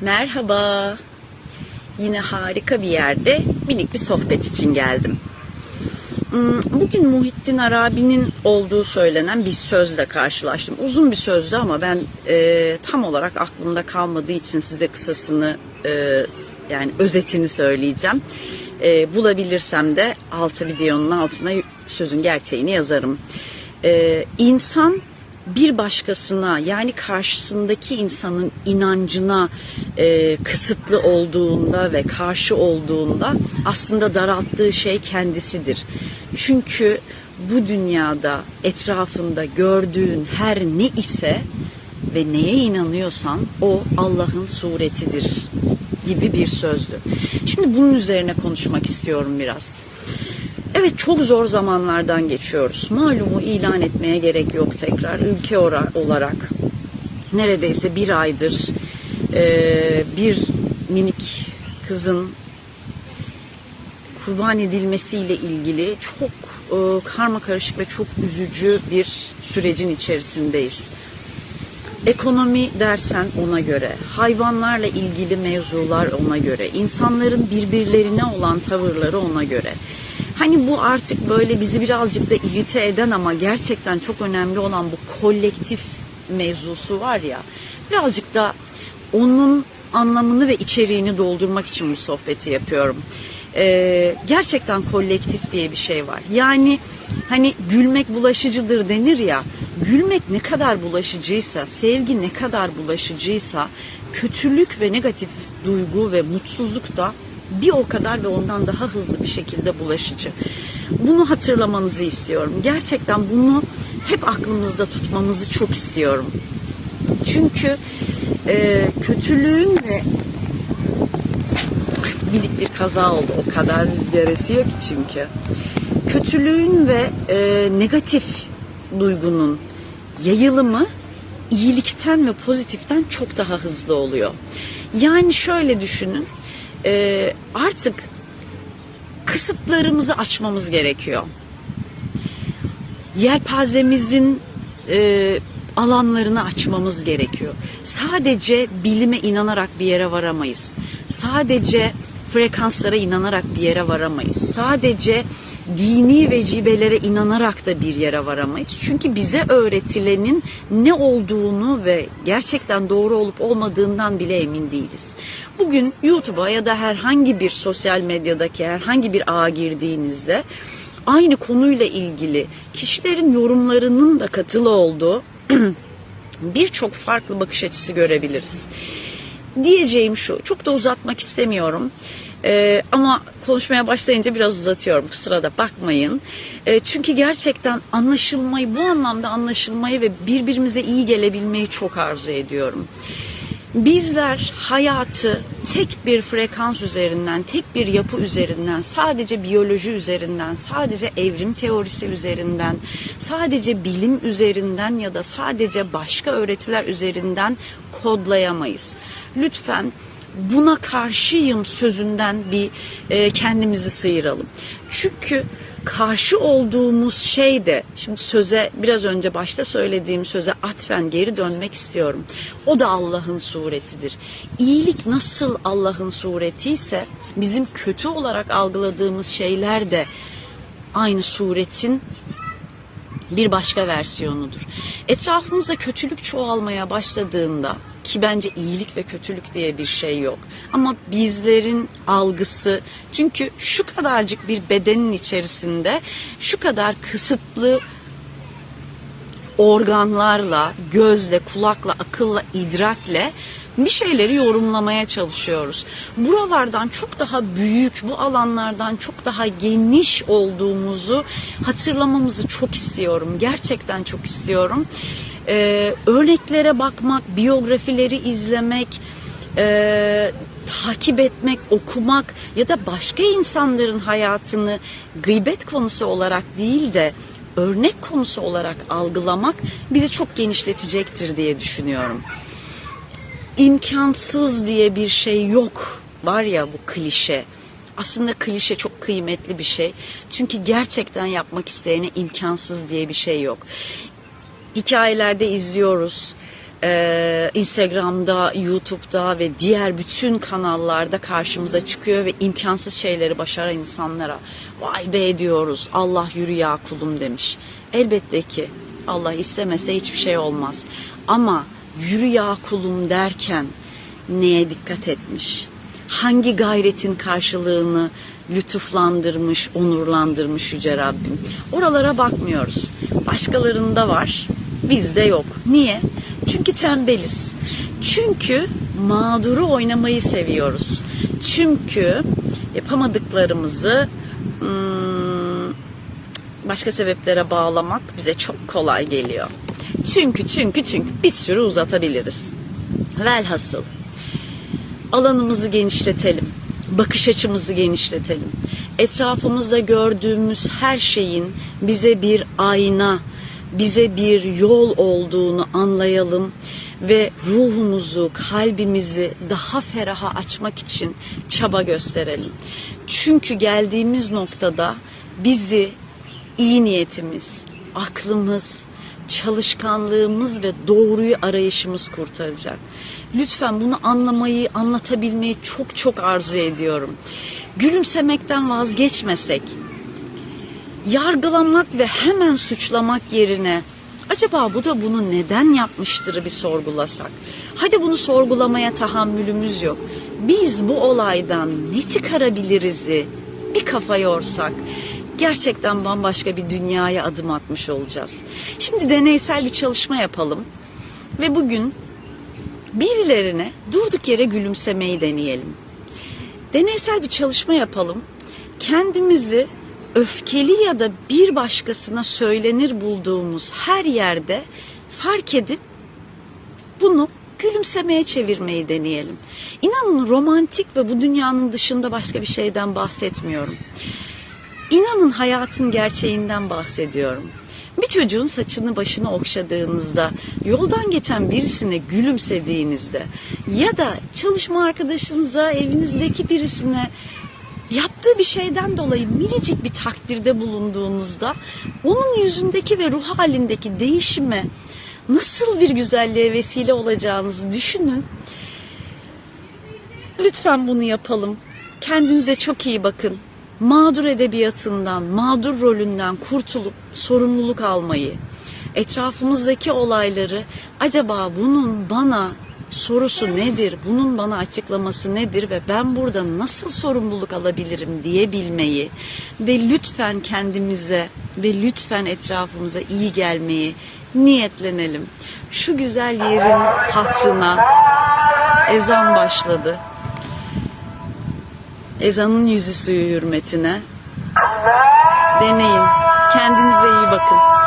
Merhaba. Yine harika bir yerde minik bir sohbet için geldim. Hmm, Bugün Muhittin Arabi'nin olduğu söylenen bir sözle karşılaştım. Uzun bir sözdü ama ben e, tam olarak aklımda kalmadığı için size kısasını e, yani özetini söyleyeceğim. E, bulabilirsem de altı videonun altına sözün gerçeğini yazarım. E, insan bir başkasına yani karşısındaki insanın inancına e, kısıtlı olduğunda ve karşı olduğunda aslında daralttığı şey kendisidir. Çünkü bu dünyada etrafında gördüğün her ne ise ve neye inanıyorsan o Allah'ın suretidir gibi bir sözdü. Şimdi bunun üzerine konuşmak istiyorum biraz. Evet çok zor zamanlardan geçiyoruz. Malumu ilan etmeye gerek yok tekrar. Ülke olarak neredeyse bir aydır e, bir minik kızın kurban edilmesiyle ilgili çok e, karma karışık ve çok üzücü bir sürecin içerisindeyiz. Ekonomi dersen ona göre, hayvanlarla ilgili mevzular ona göre, insanların birbirlerine olan tavırları ona göre. Hani bu artık böyle bizi birazcık da irite eden ama gerçekten çok önemli olan bu kolektif mevzusu var ya. Birazcık da onun anlamını ve içeriğini doldurmak için bu sohbeti yapıyorum. Ee, gerçekten kolektif diye bir şey var. Yani hani gülmek bulaşıcıdır denir ya. Gülmek ne kadar bulaşıcıysa, sevgi ne kadar bulaşıcıysa, kötülük ve negatif duygu ve mutsuzluk da bir o kadar ve ondan daha hızlı bir şekilde bulaşıcı. Bunu hatırlamanızı istiyorum. Gerçekten bunu hep aklımızda tutmamızı çok istiyorum. Çünkü e, kötülüğün ve minik bir kaza oldu. O kadar rüzgar esiyor ki çünkü. Kötülüğün ve e, negatif duygunun yayılımı iyilikten ve pozitiften çok daha hızlı oluyor. Yani şöyle düşünün e, artık kısıtlarımızı açmamız gerekiyor. Yelpazemizin e, alanlarını açmamız gerekiyor. Sadece bilime inanarak bir yere varamayız. Sadece frekanslara inanarak bir yere varamayız. Sadece dini vecibelere inanarak da bir yere varamayız. Çünkü bize öğretilenin ne olduğunu ve gerçekten doğru olup olmadığından bile emin değiliz. Bugün YouTube'a ya da herhangi bir sosyal medyadaki herhangi bir ağa girdiğinizde aynı konuyla ilgili kişilerin yorumlarının da katılı olduğu birçok farklı bakış açısı görebiliriz. Diyeceğim şu, çok da uzatmak istemiyorum. Ee, ama konuşmaya başlayınca biraz uzatıyorum kusura da bakmayın. Ee, çünkü gerçekten anlaşılmayı bu anlamda anlaşılmayı ve birbirimize iyi gelebilmeyi çok arzu ediyorum. Bizler hayatı tek bir frekans üzerinden, tek bir yapı üzerinden, sadece biyoloji üzerinden, sadece evrim teorisi üzerinden, sadece bilim üzerinden ya da sadece başka öğretiler üzerinden kodlayamayız. Lütfen buna karşıyım sözünden bir e, kendimizi sıyıralım. Çünkü karşı olduğumuz şey de şimdi söze biraz önce başta söylediğim söze atfen geri dönmek istiyorum. O da Allah'ın suretidir. İyilik nasıl Allah'ın suretiyse bizim kötü olarak algıladığımız şeyler de aynı suretin bir başka versiyonudur. Etrafımızda kötülük çoğalmaya başladığında ki bence iyilik ve kötülük diye bir şey yok. Ama bizlerin algısı çünkü şu kadarcık bir bedenin içerisinde şu kadar kısıtlı organlarla, gözle, kulakla, akılla, idrakle bir şeyleri yorumlamaya çalışıyoruz. Buralardan çok daha büyük, bu alanlardan çok daha geniş olduğumuzu hatırlamamızı çok istiyorum. Gerçekten çok istiyorum. Ee, örneklere bakmak, biyografileri izlemek, e, takip etmek, okumak ya da başka insanların hayatını gıybet konusu olarak değil de örnek konusu olarak algılamak bizi çok genişletecektir diye düşünüyorum. İmkansız diye bir şey yok. Var ya bu klişe. Aslında klişe çok kıymetli bir şey. Çünkü gerçekten yapmak isteyene imkansız diye bir şey yok. Hikayelerde izliyoruz. Ee, Instagram'da, YouTube'da ve diğer bütün kanallarda karşımıza çıkıyor ve imkansız şeyleri başaran insanlara vay be diyoruz Allah yürü ya kulum demiş. Elbette ki Allah istemese hiçbir şey olmaz. Ama yürü ya kulum derken neye dikkat etmiş? Hangi gayretin karşılığını lütuflandırmış, onurlandırmış Yüce Rabbim? Oralara bakmıyoruz. Başkalarında var, bizde yok. Niye? Çünkü tembeliz. Çünkü mağduru oynamayı seviyoruz. Çünkü yapamadıklarımızı hmm, başka sebeplere bağlamak bize çok kolay geliyor. Çünkü çünkü çünkü bir sürü uzatabiliriz. Velhasıl alanımızı genişletelim. Bakış açımızı genişletelim. Etrafımızda gördüğümüz her şeyin bize bir ayna, bize bir yol olduğunu anlayalım ve ruhumuzu, kalbimizi daha feraha açmak için çaba gösterelim. Çünkü geldiğimiz noktada bizi iyi niyetimiz, aklımız, çalışkanlığımız ve doğruyu arayışımız kurtaracak. Lütfen bunu anlamayı, anlatabilmeyi çok çok arzu ediyorum. Gülümsemekten vazgeçmesek, yargılamak ve hemen suçlamak yerine acaba bu da bunu neden yapmıştır bir sorgulasak. Hadi bunu sorgulamaya tahammülümüz yok. Biz bu olaydan ne çıkarabiliriz'i bir kafa yorsak gerçekten bambaşka bir dünyaya adım atmış olacağız. Şimdi deneysel bir çalışma yapalım ve bugün birilerine durduk yere gülümsemeyi deneyelim. Deneysel bir çalışma yapalım. Kendimizi öfkeli ya da bir başkasına söylenir bulduğumuz her yerde fark edip bunu gülümsemeye çevirmeyi deneyelim. İnanın romantik ve bu dünyanın dışında başka bir şeyden bahsetmiyorum. İnanın hayatın gerçeğinden bahsediyorum. Bir çocuğun saçını başını okşadığınızda, yoldan geçen birisine gülümsediğinizde ya da çalışma arkadaşınıza, evinizdeki birisine yaptığı bir şeyden dolayı minicik bir takdirde bulunduğunuzda onun yüzündeki ve ruh halindeki değişime nasıl bir güzelliğe vesile olacağınızı düşünün. Lütfen bunu yapalım. Kendinize çok iyi bakın. Mağdur edebiyatından, mağdur rolünden kurtulup sorumluluk almayı, etrafımızdaki olayları acaba bunun bana sorusu nedir, bunun bana açıklaması nedir ve ben burada nasıl sorumluluk alabilirim diyebilmeyi ve lütfen kendimize ve lütfen etrafımıza iyi gelmeyi niyetlenelim. Şu güzel yerin hatrına ezan başladı. Ezanın yüzü suyu hürmetine deneyin. Kendinize iyi bakın.